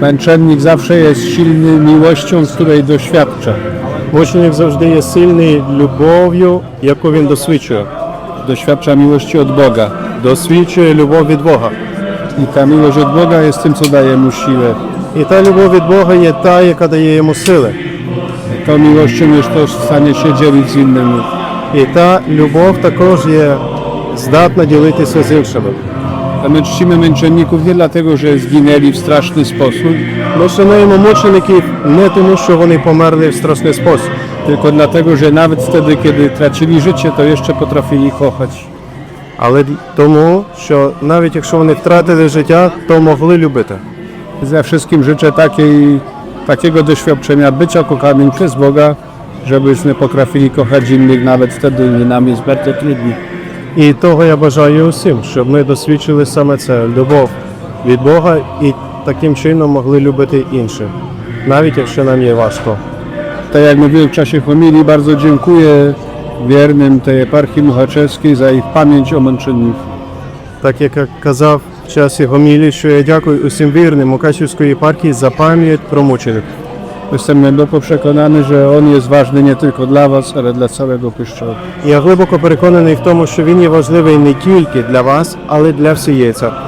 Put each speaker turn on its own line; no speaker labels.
Męczennik zawsze jest silny miłością, z której doświadcza.
Мученик завжди є сильний любов'ю, яку він досвідчує.
Doświadcza miłości od Boga.
Досвідчує любов від Бога.
I ta miłość od Boga jest tym, co daje mu siłę.
І та любов від Бога є та, яка дає йому сили.
Tą miłością już to w stanie się dzielić z innymi.
І та любов також є здатна ділитися з іншими.
A my czcimy męczenników nie dlatego, że zginęli w straszny sposób,
Ми шануємо мучеників не тому, що вони померли в страшний спосіб,
tylko dlatego, że nawet wtedy, kiedy tracili życie, to jeszcze potrafili kochać.
але д- тому, що навіть якщо вони wtratili життя, то mogli любити.
Ze wszystkim życzę takiej, takiego doświadczenia bycia kochanym przez Boga, żebyśmy potrafili kochać innych nawet wtedy, gdy nam jest bardzo trudno.
І того я бажаю усім, щоб ми досвідчили саме це любов від Бога і таким чином могли любити інших, навіть якщо нам є важко.
Tak jak mówiłem w czasie homilii, bardzo dziękuję wiernym tej eparchii muchaczewskiej za ich pamięć o męczenniku.
Так як я казав в часі гомілі, що я дякую усім вірним Мукачівської єпархії за пам'ять про мучених.
Jestem głęboko przekonany, że on jest ważny nie tylko dla Was, ale dla całego Kościoła.
Я глибоко переконаний в тому, що він є важливий не тільки для вас, але для всієї церкви.